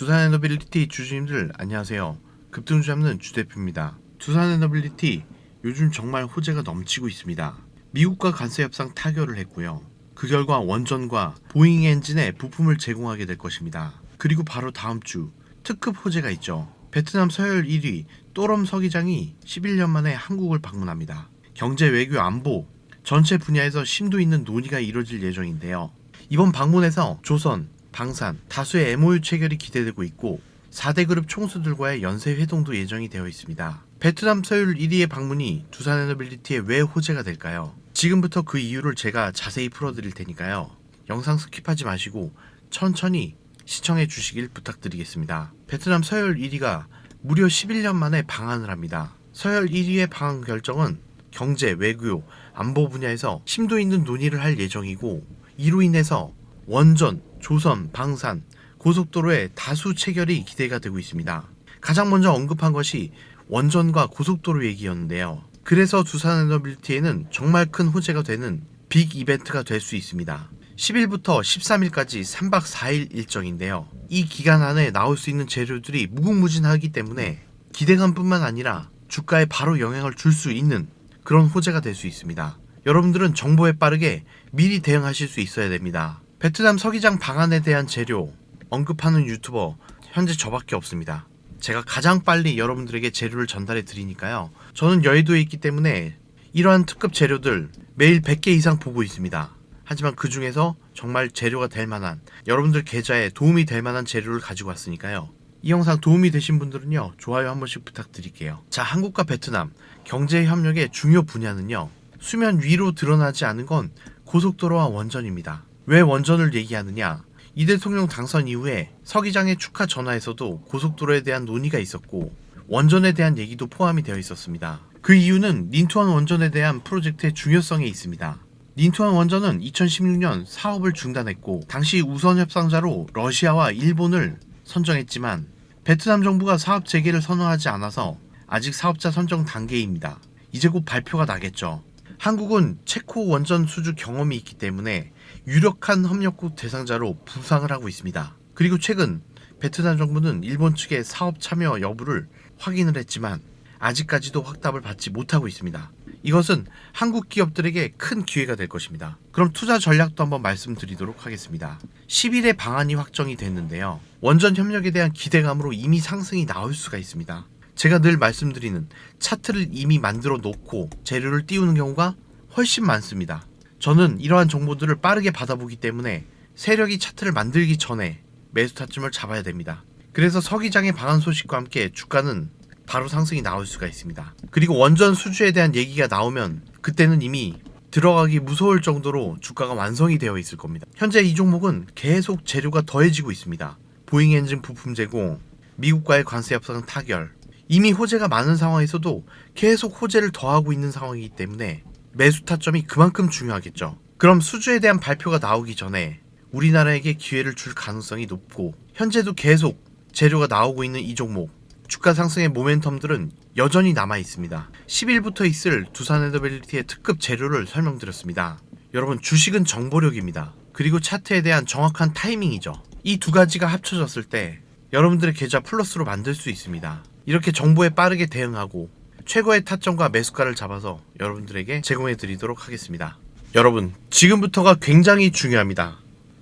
두산 에너빌리티 주주님들 안녕하세요. 급등 잡는 주 대표입니다. 두산 에너빌리티 요즘 정말 호재가 넘치고 있습니다. 미국과 관세 협상 타결을 했고요. 그 결과 원전과 보잉 엔진에 부품을 제공하게 될 것입니다. 그리고 바로 다음 주 특급 호재가 있죠. 베트남 서열 1위 또럼 서기장이 11년 만에 한국을 방문합니다. 경제, 외교, 안보 전체 분야에서 심도 있는 논의가 이뤄질 예정인데요. 이번 방문에서 조선, 방산, 다수의 MOU 체결이 기대되고 있고 4대 그룹 총수들과의 연쇄 회동도 예정이 되어 있습니다. 베트남 서울 1위의 방문이 두산 에너빌리티의 왜 호재가 될까요? 지금부터 그 이유를 제가 자세히 풀어드릴 테니까요. 영상 스킵하지 마시고 천천히 시청해 주시길 부탁드리겠습니다. 베트남 서열 1위가 무려 11년 만에 방한을 합니다. 서열 1위의 방한 결정은 경제, 외교, 안보 분야에서 심도 있는 논의를 할 예정이고 이로 인해서 원전, 조선, 방산, 고속도로의 다수 체결이 기대가 되고 있습니다. 가장 먼저 언급한 것이 원전과 고속도로 얘기였는데요. 그래서 두산에너빌티에는 정말 큰 호재가 되는 빅 이벤트가 될 수 있습니다. 10일부터 13일까지 3박 4일 일정인데요. 이 기간 안에 나올 수 있는 재료들이 무궁무진하기 때문에 기대감뿐만 아니라 주가에 바로 영향을 줄 수 있는 그런 호재가 될 수 있습니다. 여러분들은 정보에 빠르게 미리 대응하실 수 있어야 됩니다. 베트남 서기장 방안에 대한 재료 언급하는 유튜버 현재 저밖에 없습니다. 제가 가장 빨리 여러분들에게 재료를 전달해 드리니까요. 저는 여의도에 있기 때문에 이러한 특급 재료들 매일 100개 이상 보고 있습니다. 하지만 그 중에서 정말 재료가 될 만한 여러분들 계좌에 도움이 될 만한 재료를 가지고 왔으니까요. 이 영상 도움이 되신 분들은요 좋아요 한 번씩 부탁드릴게요. 자 한국과 베트남 경제 협력의 중요 분야는요 수면 위로 드러나지 않은 건 고속도로와 원전입니다. 왜 원전을 얘기하느냐? 이 대통령 당선 이후에 서기장의 축하 전화에서도 고속도로에 대한 논의가 있었고 원전에 대한 얘기도 포함이 되어 있었습니다. 그 이유는 린투안 원전에 대한 프로젝트의 중요성에 있습니다. 린투안 원전은 2016년 사업을 중단했고 당시 우선 협상자로 러시아와 일본을 선정했지만 베트남 정부가 사업 재개를 선언하지 않아서 아직 사업자 선정 단계입니다. 이제 곧 발표가 나겠죠. 한국은 체코 원전 수주 경험이 있기 때문에 유력한 협력국 대상자로 부상을 하고 있습니다. 그리고 최근 베트남 정부는 일본 측의 사업 참여 여부를 확인을 했지만 아직까지도 확답을 받지 못하고 있습니다. 이것은 한국 기업들에게 큰 기회가 될 것입니다. 그럼 투자 전략도 한번 말씀드리도록 하겠습니다. 10일에 방안이 확정이 됐는데요. 원전 협력에 대한 기대감으로 이미 상승이 나올 수가 있습니다. 제가 늘 말씀드리는 차트를 이미 만들어 놓고 재료를 띄우는 경우가 훨씬 많습니다. 저는 이러한 정보들을 빠르게 받아보기 때문에 세력이 차트를 만들기 전에 매수 타점을 잡아야 됩니다. 그래서 서기장의 방한 소식과 함께 주가는 바로 상승이 나올 수가 있습니다. 그리고 원전 수주에 대한 얘기가 나오면 그때는 이미 들어가기 무서울 정도로 주가가 완성이 되어 있을 겁니다. 현재 이 종목은 계속 재료가 더해지고 있습니다. 보잉 엔진 부품 제공, 미국과의 관세 협상 타결, 이미 호재가 많은 상황에서도 계속 호재를 더하고 있는 상황이기 때문에 매수 타점이 그만큼 중요하겠죠. 그럼 수주에 대한 발표가 나오기 전에 우리나라에게 기회를 줄 가능성이 높고 현재도 계속 재료가 나오고 있는 이 종목 주가 상승의 모멘텀들은 여전히 남아 있습니다. 10일부터 있을 두산에너빌리티의 특급 재료를 설명드렸습니다. 여러분 주식은 정보력입니다. 그리고 차트에 대한 정확한 타이밍이죠. 이 두 가지가 합쳐졌을 때 여러분들의 계좌 플러스로 만들 수 있습니다. 이렇게 정보에 빠르게 대응하고 최고의 타점과 매수가를 잡아서 여러분들에게 제공해 드리도록 하겠습니다. 여러분, 지금부터가 굉장히 중요합니다.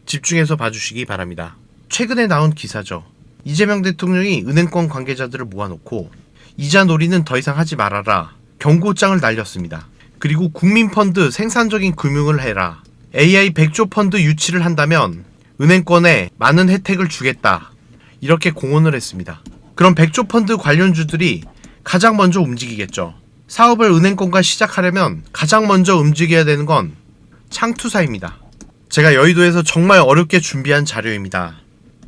집중해서 봐주시기 바랍니다. 최근에 나온 기사죠. 이재명 대통령이 은행권 관계자들을 모아놓고 이자 놀이는 더 이상 하지 말아라. 경고장을 날렸습니다. 그리고 국민펀드 생산적인 금융을 해라. AI 100조 펀드 유치를 한다면 은행권에 많은 혜택을 주겠다. 이렇게 공언을 했습니다. 그럼 100조 펀드 관련주들이 가장 먼저 움직이겠죠. 사업을 은행권과 시작하려면 가장 먼저 움직여야 되는 건 창투사입니다. 제가 여의도에서 정말 어렵게 준비한 자료입니다.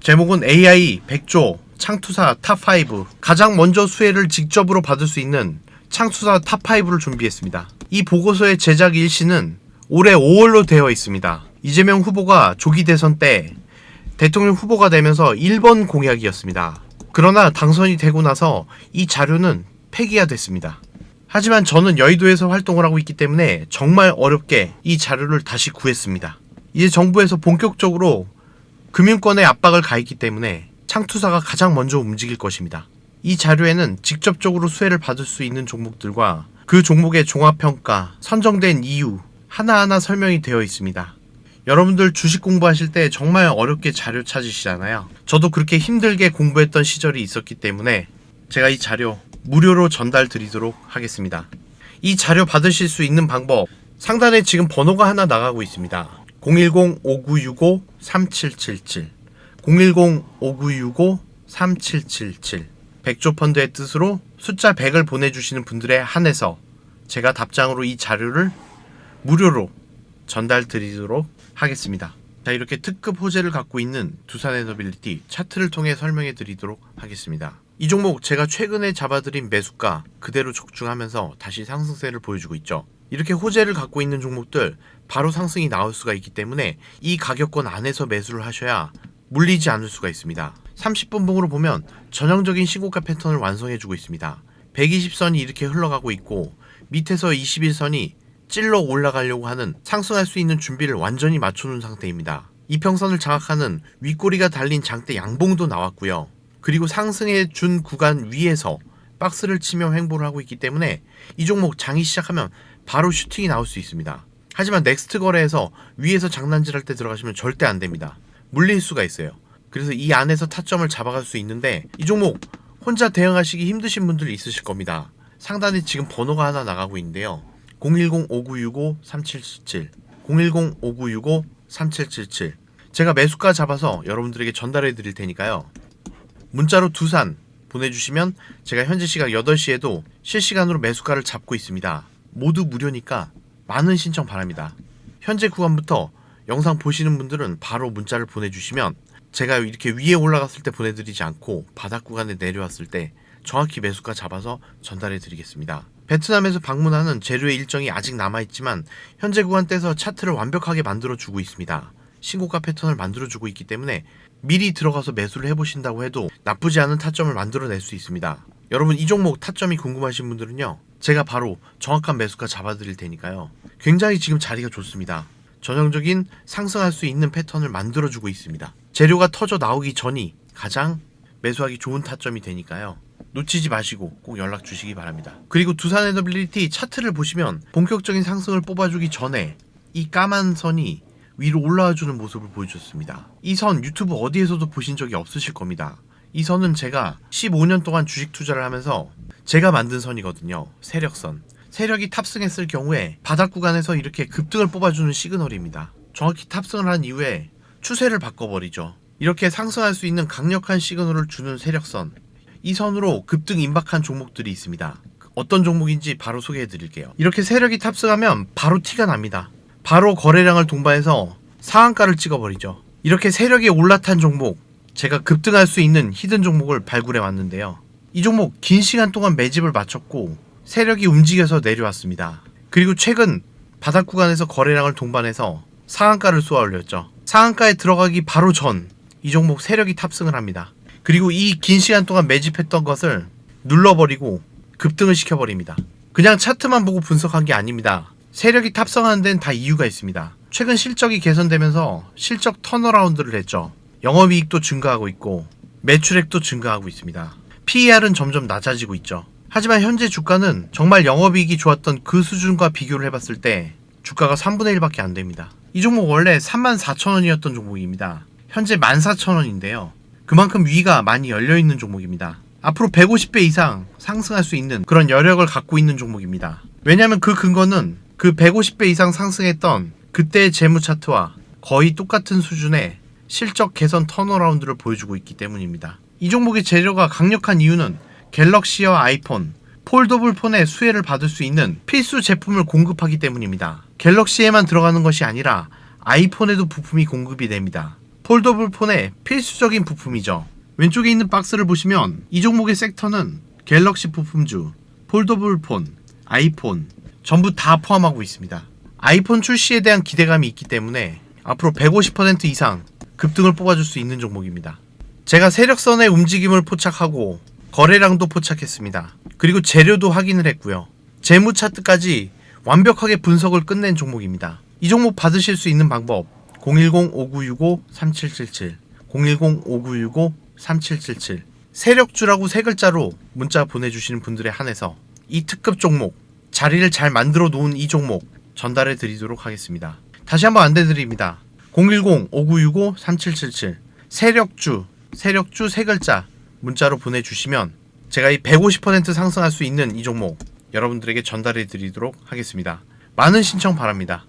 제목은 AI 100조 창투사 탑5 가장 먼저 수혜를 직접으로 받을 수 있는 창투사 탑5를 준비했습니다. 이 보고서의 제작 일시는 올해 5월로 되어 있습니다. 이재명 후보가 조기 대선 때 대통령 후보가 되면서 1번 공약이었습니다. 그러나 당선이 되고 나서 이 자료는 폐기가 됐습니다. 하지만 저는 여의도에서 활동을 하고 있기 때문에 정말 어렵게 이 자료를 다시 구했습니다. 이제 정부에서 본격적으로 금융권의 압박을 가했기 때문에 창투사가 가장 먼저 움직일 것입니다. 이 자료에는 직접적으로 수혜를 받을 수 있는 종목들과 그 종목의 종합평가, 선정된 이유 하나하나 설명이 되어 있습니다. 여러분들 주식 공부하실 때 정말 어렵게 자료 찾으시잖아요. 저도 그렇게 힘들게 공부했던 시절이 있었기 때문에 제가 이 자료 무료로 전달 드리도록 하겠습니다. 이 자료 받으실 수 있는 방법 상단에 지금 번호가 하나 나가고 있습니다. 010-5965-3777 010-5965-3777 백조 펀드의 뜻으로 숫자 100을 보내주시는 분들에 한해서 제가 답장으로 이 자료를 무료로 전달 드리도록 하겠습니다. 자 이렇게 특급 호재를 갖고 있는 두산 에너빌리티 차트를 통해 설명해 드리도록 하겠습니다. 이 종목 제가 최근에 잡아드린 매수가 그대로 적중하면서 다시 상승세를 보여주고 있죠. 이렇게 호재를 갖고 있는 종목들 바로 상승이 나올 수가 있기 때문에 이 가격권 안에서 매수를 하셔야 물리지 않을 수가 있습니다. 30분 봉으로 보면 전형적인 신고가 패턴을 완성해주고 있습니다. 120선이 이렇게 흘러가고 있고 밑에서 21선이 찔러 올라가려고 하는 상승할 수 있는 준비를 완전히 맞춰놓은 상태입니다. 이평선을 장악하는 윗꼬리가 달린 장대 양봉도 나왔고요. 그리고 상승해 준 구간 위에서 박스를 치며 횡보를 하고 있기 때문에 이 종목 장이 시작하면 바로 슈팅이 나올 수 있습니다. 하지만 넥스트 거래에서 위에서 장난질할 때 들어가시면 절대 안 됩니다. 물릴 수가 있어요. 그래서 이 안에서 타점을 잡아갈 수 있는데 이 종목 혼자 대응하시기 힘드신 분들 이 있으실 겁니다. 상단에 지금 번호가 하나 나가고 있는데요. 010-5965-3777 010-5965-3777 제가 매수가 잡아서 여러분들에게 전달해 드릴 테니까요. 문자로 두산 보내주시면 제가 현재 시각 8시에도 실시간으로 매수가를 잡고 있습니다. 모두 무료니까 많은 신청 바랍니다. 현재 구간부터 영상 보시는 분들은 바로 문자를 보내주시면 제가 이렇게 위에 올라갔을 때 보내드리지 않고 바닥 구간에 내려왔을 때 정확히 매수가 잡아서 전달해 드리겠습니다. 베트남에서 방문하는 재료의 일정이 아직 남아있지만 현재 구간대에서 차트를 완벽하게 만들어주고 있습니다. 신고가 패턴을 만들어주고 있기 때문에 미리 들어가서 매수를 해보신다고 해도 나쁘지 않은 타점을 만들어낼 수 있습니다. 여러분 이 종목 타점이 궁금하신 분들은요. 제가 바로 정확한 매수가 잡아드릴 테니까요. 굉장히 지금 자리가 좋습니다. 전형적인 상승할 수 있는 패턴을 만들어주고 있습니다. 재료가 터져 나오기 전이 가장 매수하기 좋은 타점이 되니까요. 놓치지 마시고 꼭 연락 주시기 바랍니다. 그리고 두산 에너빌리티 차트를 보시면 본격적인 상승을 뽑아주기 전에 이 까만 선이 위로 올라와 주는 모습을 보여줬습니다. 이 선 유튜브 어디에서도 보신 적이 없으실 겁니다. 이 선은 제가 15년 동안 주식 투자를 하면서 제가 만든 선이거든요. 세력선. 세력이 탑승했을 경우에 바닥 구간에서 이렇게 급등을 뽑아주는 시그널입니다. 정확히 탑승을 한 이후에 추세를 바꿔버리죠. 이렇게 상승할 수 있는 강력한 시그널을 주는 세력선. 이 선으로 급등 임박한 종목들이 있습니다. 어떤 종목인지 바로 소개해 드릴게요. 이렇게 세력이 탑승하면 바로 티가 납니다. 바로 거래량을 동반해서 상한가를 찍어버리죠. 이렇게 세력이 올라탄 종목, 제가 급등할 수 있는 히든 종목을 발굴해 왔는데요. 이 종목 긴 시간 동안 매집을 마쳤고 세력이 움직여서 내려왔습니다. 그리고 최근 바닥 구간에서 거래량을 동반해서 상한가를 쏘아 올렸죠. 상한가에 들어가기 바로 전 이 종목 세력이 탑승을 합니다. 그리고 이 긴 시간 동안 매집했던 것을 눌러버리고 급등을 시켜버립니다. 그냥 차트만 보고 분석한 게 아닙니다. 세력이 탑승하는 데는 다 이유가 있습니다. 최근 실적이 개선되면서 실적 턴어라운드를 했죠. 영업이익도 증가하고 있고 매출액도 증가하고 있습니다. PER은 점점 낮아지고 있죠. 하지만 현재 주가는 정말 영업이익이 좋았던 그 수준과 비교를 해봤을 때 주가가 3분의 1밖에 안 됩니다. 이 종목 원래 34,000원이었던 종목입니다. 현재 14,000원인데요. 그만큼 위가 많이 열려 있는 종목입니다. 앞으로 150배 이상 상승할 수 있는 그런 여력을 갖고 있는 종목입니다. 왜냐하면 그 근거는 그 150배 이상 상승했던 그때의 재무 차트와 거의 똑같은 수준의 실적 개선 턴어라운드를 보여주고 있기 때문입니다. 이 종목의 재료가 강력한 이유는 갤럭시와 아이폰, 폴더블 폰의 수혜를 받을 수 있는 필수 제품을 공급하기 때문입니다. 갤럭시에만 들어가는 것이 아니라 아이폰에도 부품이 공급이 됩니다. 폴더블 폰의 필수적인 부품이죠. 왼쪽에 있는 박스를 보시면 이 종목의 섹터는 갤럭시 부품주, 폴더블 폰, 아이폰 전부 다 포함하고 있습니다. 아이폰 출시에 대한 기대감이 있기 때문에 앞으로 150% 이상 급등을 뽑아줄 수 있는 종목입니다. 제가 세력선의 움직임을 포착하고 거래량도 포착했습니다. 그리고 재료도 확인을 했고요. 재무 차트까지 완벽하게 분석을 끝낸 종목입니다. 이 종목 받으실 수 있는 방법 010-5965-3777 010-5965 3777 세력주라고 세 글자로 문자 보내주시는 분들에 한해서 이 특급 종목 자리를 잘 만들어 놓은 이 종목 전달해 드리도록 하겠습니다. 다시 한번 안내 드립니다. 010-5965-3777 세력주 세력주 세 글자 문자로 보내주시면 제가 이 150% 상승할 수 있는 이 종목 여러분들에게 전달해 드리도록 하겠습니다. 많은 신청 바랍니다.